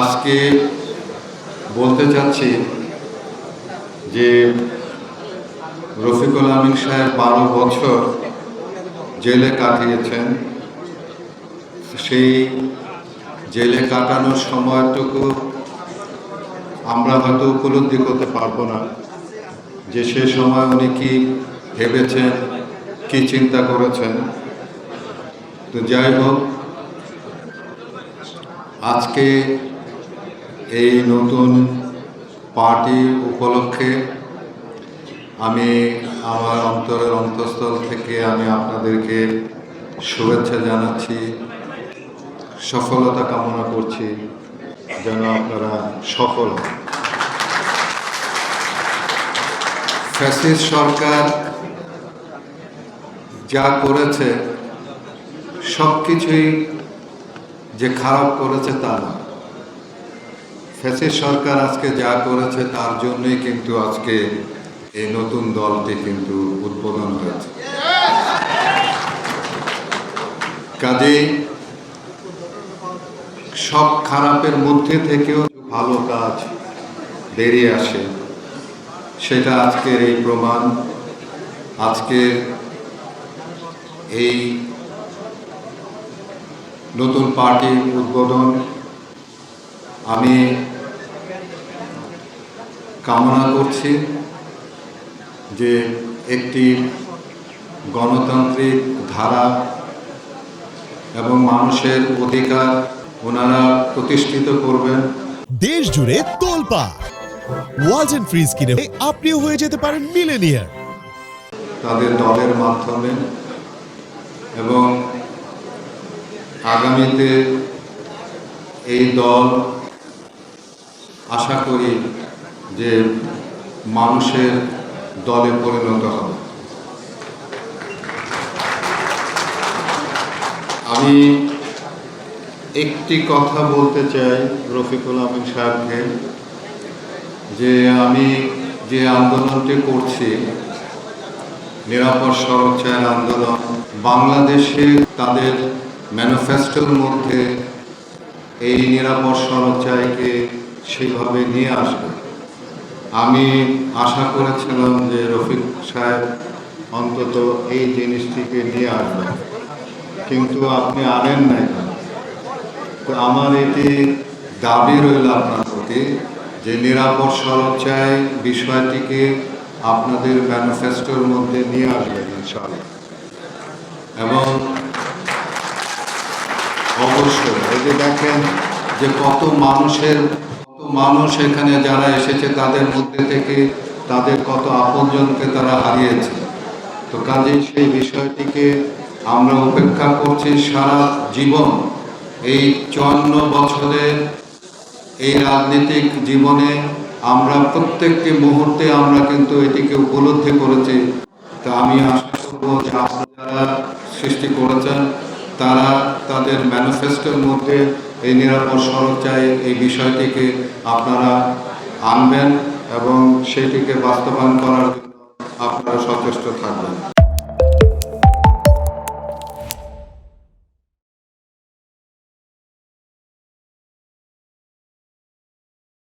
আজকে বলতে চাচ্ছি যে রফিকুল আমিন সাহেব বারো বছর জেলে কাটিয়েছেন। সেই জেলে কাটানোর সময়টুকু আমরা হয়তো উপলব্ধি করতে পারব না। যে সে সময় উনি কি ভেবেছেন, কি চিন্তা করেছেন। তো যাই হোক, আজকে এই নতুন পার্টি উপলক্ষে আমি আমার অন্তরের অন্তঃস্থল থেকে আমি আপনাদেরকে শুভেচ্ছা জানাচ্ছি, সফলতা কামনা করছি, যেন আপনারা সফল ফ্যাসিস্ট সরকার যা করেছে সব কিছুই যে খারাপ করেছে তা না ফ্যাসিস্ট সরকার আজকে যা করেছে তার জন্যই কিন্তু আজকে এই নতুন দলটি কিন্তু উদ্বোধন হয়েছে। কাজে সব খারাপের মধ্যে থেকেও ভালো কাজ বেরিয়ে আসে, সেটা আজকের এই প্রমাণ। আজকের এই নতুন পার্টির উদ্বোধন। আমি কামনা করছি যে একটি গণতান্ত্রিক ধারা এবং মানুষের অধিকার ওনারা প্রতিষ্ঠিত করবেন। দেশ জুড়ে তোলপা ওয়ালটন ফ্রিজ কিনে আপনিও হয়ে যেতে পারেন মিলেনিয়ার তাদের দলের মাধ্যমে এবং আগামীতে এই দল আশা করি যে মানুষের দলে পরিণত হবে। আমি একটি কথা বলতে চাই রফিকুল আমিন সাহেবকে, যে আমি যে আন্দোলনটি করছি, নিরাপদ সড়ক চায়ের আন্দোলন, বাংলাদেশে তাদের ম্যানিফেস্টোর মধ্যে এই নিরাপদ সড়ক চাইকে সেইভাবে নিয়ে আসবে। আমি আশা করেছিলাম যে রফিক সাহেব অন্তত এই জিনিসটিকে নিয়ে আসবেন। কিন্তু আপনি আনেন নাই তো আমার এটি দাবি রইল আপনার প্রতি যে নিরাপদ সড়ক বিষয়টিকে আপনাদের ম্যানিফেস্টোর মধ্যে নিয়ে আসবেন ইনশাআল্লাহ। এবং অবশ্যই, এই যে দেখেন যে কত মানুষের মানুষ এখানে যারা এসেছে, তাদের মধ্যে থেকে তাদের কত আপনজনকে তারা হারিয়েছে। তো কাজেই সেই বিষয়টিকে আমরা উপেক্ষা করছি সারা জীবন। এই চুয়ান্ন বছরের এই রাজনৈতিক জীবনে আমরা প্রত্যেকটি মুহূর্তে আমরা কিন্তু এটিকে উপলব্ধি করেছি। তা আমি আশা করব যে আপনারা যারা সৃষ্টি করেছেন, তারা তাদের ম্যানিফেস্টোর মধ্যে এই নিরাপদ সড়ক চাই, এই বিষয়টিকে আপনারা আনবেন এবং সেটিকে বাস্তবায়ন করার জন্য আপনারা সচেষ্ট থাকবেন।